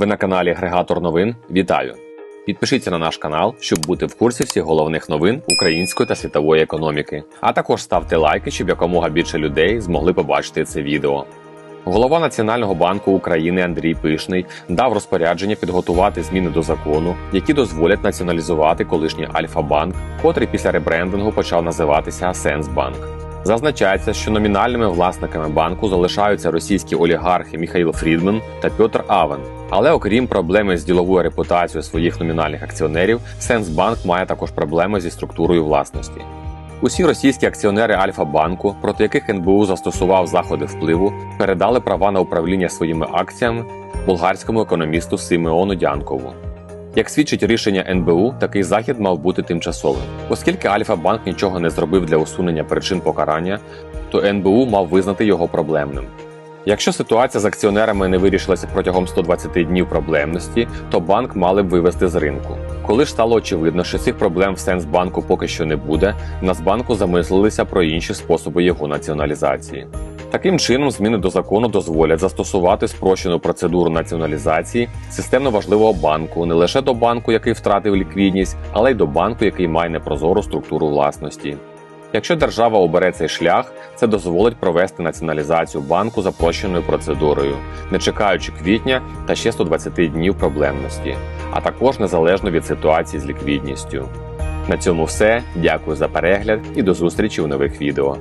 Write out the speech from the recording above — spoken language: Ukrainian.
Ви на каналі Агрегатор новин. Вітаю! Підпишіться на наш канал, щоб бути в курсі всіх головних новин української та світової економіки. А також ставте лайки, щоб якомога більше людей змогли побачити це відео. Голова Національного банку України Андрій Пишний дав розпорядження підготувати зміни до закону, які дозволять націоналізувати колишній Альфа-банк, котрий після ребрендингу почав називатися Сенсбанк. Зазначається, що номінальними власниками банку залишаються російські олігархи Міхаїл Фрідман та Пьотр Авен. Але окрім проблеми з діловою репутацією своїх номінальних акціонерів, Сенсбанк має також проблеми зі структурою власності. Усі російські акціонери Альфа-банку, проти яких НБУ застосував заходи впливу, передали права на управління своїми акціями болгарському економісту Симеону Дянкову. Як свідчить рішення НБУ, такий захід мав бути тимчасовим, оскільки Альфа-банк нічого не зробив для усунення причин покарання, то НБУ мав визнати його проблемним. Якщо ситуація з акціонерами не вирішилася протягом 120 днів проблемності, то банк мали б вивести з ринку. Коли ж стало очевидно, що цих проблем в Сенсбанку поки що не буде, Нацбанку замислилися про інші способи його націоналізації. Таким чином, зміни до закону дозволять застосувати спрощену процедуру націоналізації системно важливого банку не лише до банку, який втратив ліквідність, але й до банку, який має непрозору структуру власності. Якщо держава обере цей шлях, це дозволить провести націоналізацію банку за прощеною процедурою, не чекаючи квітня та ще 120 днів проблемності, а також незалежно від ситуації з ліквідністю. На цьому все. Дякую за перегляд і до зустрічі у нових відео.